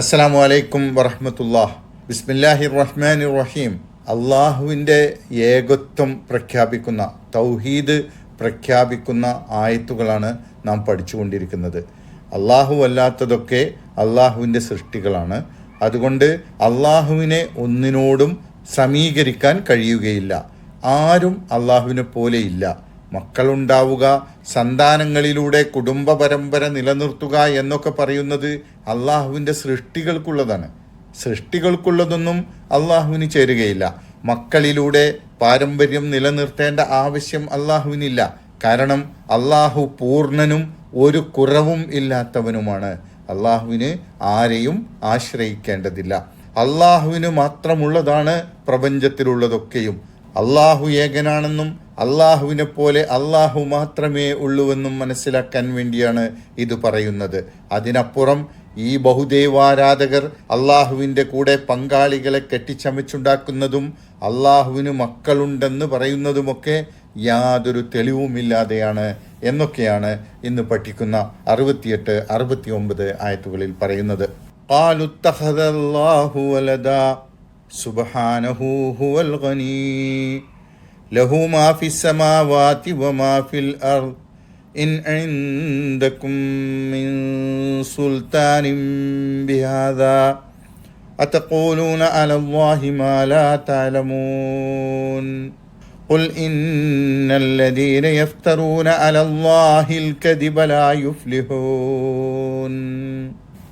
അസ്സലാമു അലൈക്കും വറഹമത്തുല്ലാ ബിസ്മില്ലാഹി റഹ്മാൻ റഹീം അള്ളാഹുവിന്റെ ഏകത്വം പ്രഖ്യാപിക്കുന്ന തൗഹീദ് പ്രഖ്യാപിക്കുന്ന ആയത്തുകളാണ് നാം പഠിച്ചുകൊണ്ടിരിക്കുന്നത്. അള്ളാഹു അല്ലാത്തതൊക്കെ അള്ളാഹുവിന്റെ സൃഷ്ടികളാണ്. അതുകൊണ്ട് അള്ളാഹുവിനെ ഒന്നിനോടും സമീകരിക്കാൻ കഴിയുകയില്ല. ആരും അള്ളാഹുവിനെ പോലെയില്ല മക്കളുണ്ടാവുക സന്താനങ്ങളിലൂടെ കുടുംബ പരമ്പര നിലനിർത്തുക എന്നൊക്കെ പറയുന്നത് അള്ളാഹുവിന്റെ സൃഷ്ടികൾക്കുള്ളതാണ്. സൃഷ്ടികൾക്കുള്ളതൊന്നും അള്ളാഹുവിന് ചേരുകയില്ല. മക്കളിലൂടെ പാരമ്പര്യം നിലനിർത്തേണ്ട ആവശ്യം അള്ളാഹുവിനില്ല. കാരണം അള്ളാഹു പൂർണനും ഒരു കുറവും ഇല്ലാത്തവനുമാണ്. അള്ളാഹുവിന് ആരെയും ആശ്രയിക്കേണ്ടതില്ല. അള്ളാഹുവിന് മാത്രമുള്ളതാണ് പ്രപഞ്ചത്തിലുള്ളതൊക്കെയും. അള്ളാഹു ഏകനാണെന്നും അള്ളാഹുവിനെ പോലെ അള്ളാഹു മാത്രമേ ഉള്ളൂവെന്നും മനസ്സിലാക്കാൻ വേണ്ടിയാണ് ഇത് പറയുന്നത്. അതിനപ്പുറം ഈ ബഹുദൈവാരാധകർ അള്ളാഹുവിന്റെ കൂടെ പങ്കാളികളെ കെട്ടിച്ചമച്ചുണ്ടാക്കുന്നതും അള്ളാഹുവിന് മക്കളുണ്ടെന്ന് പറയുന്നതുമൊക്കെ യാതൊരു തെളിവുമില്ലാതെയാണ് എന്നൊക്കെയാണ് ഇന്ന് പഠിക്കുന്ന അറുപത്തിയെട്ട് അറുപത്തി ഒമ്പത് ആയത്തുകളിൽ പറയുന്നത്. സുബാനഹു ഹുവൽ ഗനീ. ولدا سبحانه هو الغني له ما في السماوات وما في الأرض إن عندكم من سلطان بهذا أتقولون على الله ما لا تعلمون قل إن الذين يفترون على الله الكذب لا يفلحون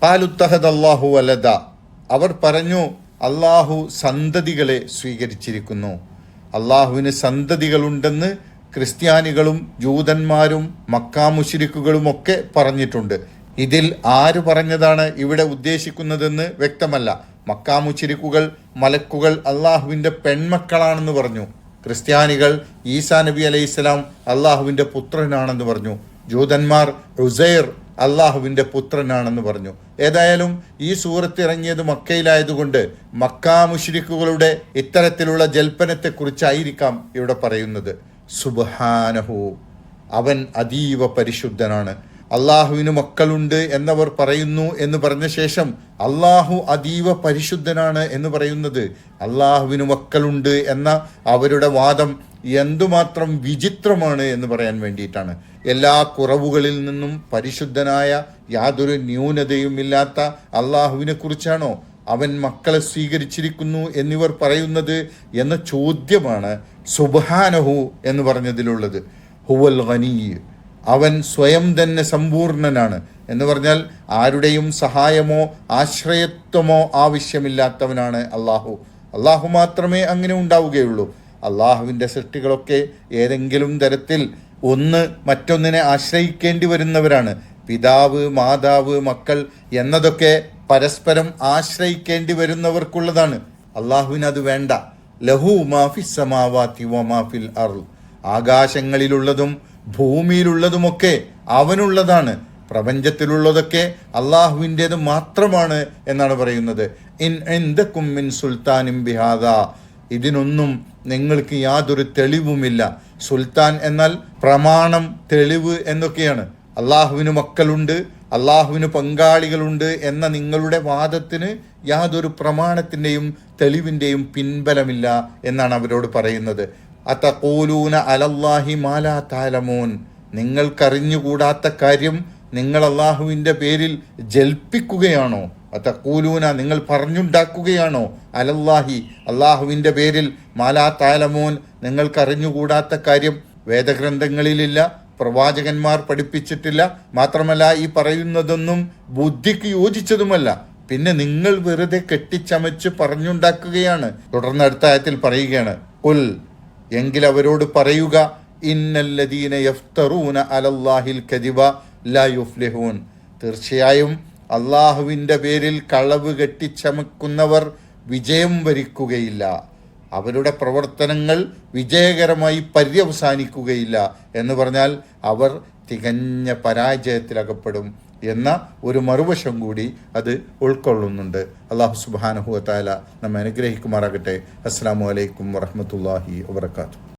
قالوا اتخذ الله ولدا അവർ പറഞ്ഞു അള്ളാഹു സന്തതികളെ സ്വീകരിച്ചിരിക്കുന്നു അള്ളാഹുവിന് സന്തതികളുണ്ടെന്ന് ക്രിസ്ത്യാനികളും ജൂതന്മാരും മക്കാമുശിരിക്കുകളും ഒക്കെ പറഞ്ഞിട്ടുണ്ട്. ഇതിൽ ആര് പറഞ്ഞതാണ് ഇവിടെ ഉദ്ദേശിക്കുന്നതെന്ന് വ്യക്തമല്ല. മക്കാമുച്ചിരിക്കുകൾ മലക്കുകൾ അള്ളാഹുവിന്റെ പെൺമക്കളാണെന്ന് പറഞ്ഞു. ക്രിസ്ത്യാനികൾ ഈസാ നബി അലൈഹി ഇസ്ലാം അള്ളാഹുവിന്റെ പുത്രനാണെന്ന് പറഞ്ഞു. ജൂതന്മാർ ഉസൈർ അള്ളാഹുവിന്റെ പുത്രനാണെന്ന് പറഞ്ഞു. ഏതായാലും ഈ സൂറത്ത് ഇറങ്ങിയത് മക്കയിലായതുകൊണ്ട് മക്കാ മുഷ്രിഖുകളുടെ ഇത്തരത്തിലുള്ള ജൽപ്പനത്തെക്കുറിച്ചായിരിക്കാം ഇവിടെ പറയുന്നത്. സുബഹാനഹു. അവൻ അതീവ പരിശുദ്ധനാണ്. അള്ളാഹുവിന് മക്കളുണ്ട് എന്നവർ പറയുന്നു എന്ന് പറഞ്ഞ ശേഷം അള്ളാഹു അതീവ പരിശുദ്ധനാണ് എന്ന് പറയുന്നത് അള്ളാഹുവിന് മക്കളുണ്ട് എന്ന അവരുടെ വാദം എന്തുമാത്രം വിചിത്രമാണ് എന്ന് പറയാൻ വേണ്ടിയിട്ടാണ്. എല്ലാ കുറവുകളിൽ നിന്നും പരിശുദ്ധനായ യാതൊരു ന്യൂനതയും ഇല്ലാത്ത അള്ളാഹുവിനെ കുറിച്ചാണോ അവൻ മക്കളെ സ്വീകരിച്ചിരിക്കുന്നു എന്നിവർ പറയുന്നത് എന്ന ചോദ്യമാണ് സുബാനഹു എന്ന് പറഞ്ഞതിലുള്ളത്. ഹുവൽ ഖനീ അവൻ സ്വയം തന്നെ സമ്പൂർണനാണ് എന്ന് പറഞ്ഞാൽ ആരുടെയും സഹായമോ ആശ്രയത്വമോ ആവശ്യമില്ലാത്തവനാണ് അള്ളാഹു. അള്ളാഹു മാത്രമേ അങ്ങനെ ഉണ്ടാവുകയുള്ളൂ. അള്ളാഹുവിന്റെ സൃഷ്ടികളൊക്കെ ഏതെങ്കിലും തരത്തിൽ ഒന്ന് മറ്റൊന്നിനെ ആശ്രയിക്കേണ്ടി വരുന്നവരാണ്. പിതാവ് മാതാവ് മക്കൾ എന്നതൊക്കെ പരസ്പരം ആശ്രയിക്കേണ്ടി വരുന്നവർക്കുള്ളതാണ്. അള്ളാഹുവിന് അത് വേണ്ട. ലഹു മാഫി സമാവാത്തി വമാഫിൽ അറു ആകാശങ്ങളിലുള്ളതും ഭൂമിയിലുള്ളതുമൊക്കെ അവനുള്ളതാണ്. പ്രപഞ്ചത്തിലുള്ളതൊക്കെ അള്ളാഹുവിന്റേത് മാത്രമാണ് എന്നാണ് പറയുന്നത്. ഇൻ എന്ത് കുമ്മിൻ സുൽത്താനും ബിഹാദ. ഇതിനൊന്നും നിങ്ങൾക്ക് യാതൊരു തെളിവുമില്ല. സുൽത്താൻ എന്നാൽ പ്രമാണം തെളിവ് എന്നൊക്കെയാണ്. അള്ളാഹുവിന് മക്കളുണ്ട് അള്ളാഹുവിന് പങ്കാളികളുണ്ട് എന്ന നിങ്ങളുടെ വാദത്തിന് യാതൊരു പ്രമാണത്തിന്റെയും തെളിവിന്റെയും പിൻബലമില്ല എന്നാണ് അവരോട് പറയുന്നത്. അതൂലൂന അലല്ലാഹി മാലാ താലമോൻ നിങ്ങൾക്കറിഞ്ഞുകൂടാത്ത കാര്യം നിങ്ങൾ അള്ളാഹുവിന്റെ പേരിൽ ജൽപ്പിക്കുകയാണോ? അതക്കൂലൂന നിങ്ങൾ പറഞ്ഞുണ്ടാക്കുകയാണോ? അലല്ലാഹി അള്ളാഹുവിന്റെ പേരിൽ. മാലാ താലമോൻ നിങ്ങൾക്കറിഞ്ഞുകൂടാത്ത കാര്യം വേദഗ്രന്ഥങ്ങളിലില്ല പ്രവാചകന്മാർ പഠിപ്പിച്ചിട്ടില്ല. മാത്രമല്ല ഈ പറയുന്നതൊന്നും ബുദ്ധിക്ക് യോജിച്ചതുമല്ല. പിന്നെ നിങ്ങൾ വെറുതെ കെട്ടിച്ചമച്ച് പറഞ്ഞുണ്ടാക്കുകയാണ്. തുടർന്ന് അടുത്ത ആയത്തിൽ പറയുകയാണ്. ഉൽ എങ്കിൽ അവരോട് പറയുക ഇന്നല്ലദീന യഫ്തറൂന അലല്ലാഹിൽ കദിബ ലാ തീർച്ചയായും അള്ളാഹുവിന്റെ പേരിൽ കളവ് കെട്ടിച്ചമക്കുന്നവർ വിജയം വരിക്കുകയില്ല. അവരുടെ പ്രവർത്തനങ്ങൾ വിജയകരമായി പര്യവസാനിക്കുകയില്ല എന്ന് പറഞ്ഞാൽ അവർ തികഞ്ഞ പരാജയത്തിലകപ്പെടും എന്ന ഒരു മറുവശം കൂടി അത് ഉൾക്കൊള്ളുന്നുണ്ട്. അള്ളാഹു സുബാനഹുഅത്താല നമ്മെ അനുഗ്രഹിക്കുമാറാകട്ടെ. അസ്സാം വലൈക്കും വറഹമത്തല്ലാഹി വാത്തു